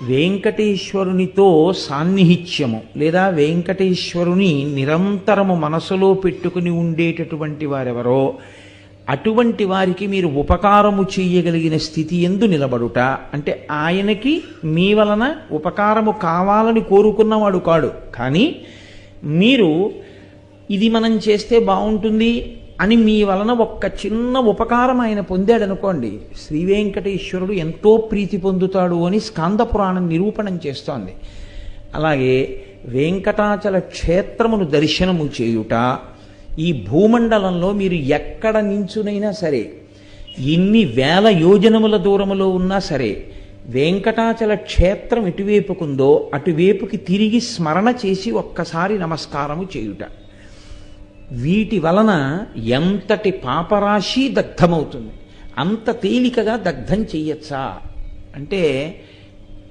వెంకటేశ్వరునితో సాన్నిహిత్యము లేదా వెంకటేశ్వరుని నిరంతరము మనసులో పెట్టుకుని ఉండేటటువంటి వారెవరో అటువంటి వారికి మీరు ఉపకారము చేయగలిగిన స్థితి ఎందు నిలబడుట. అంటే ఆయనకి మీ వలన ఉపకారము కావాలని కోరుకున్నవాడు కాడు. కానీ మీరు ఇది మనం చేస్తే బాగుంటుంది అని మీ వలన ఒక్క చిన్న ఉపకారం ఆయన పొందాడనుకోండి శ్రీ వెంకటేశ్వరుడు ఎంతో ప్రీతి పొందుతాడు అని స్కంద పురాణం నిరూపణం చేస్తోంది. అలాగే వెంకటాచల క్షేత్రమును దర్శనము చేయుట ఈ భూమండలంలో మీరు ఎక్కడ నించునైనా సరే ఎన్ని వేల యోజనముల దూరములో ఉన్నా సరే వెంకటాచల క్షేత్రం ఎటువైపుకుందో అటువైపుకి తిరిగి స్మరణ చేసి ఒక్కసారి నమస్కారము చేయుట. వీటి వలన ఎంతటి పాపరాశి దగ్ధమవుతుంది? అంత తేలికగా దగ్ధం చెయ్యొచ్చా? అంటే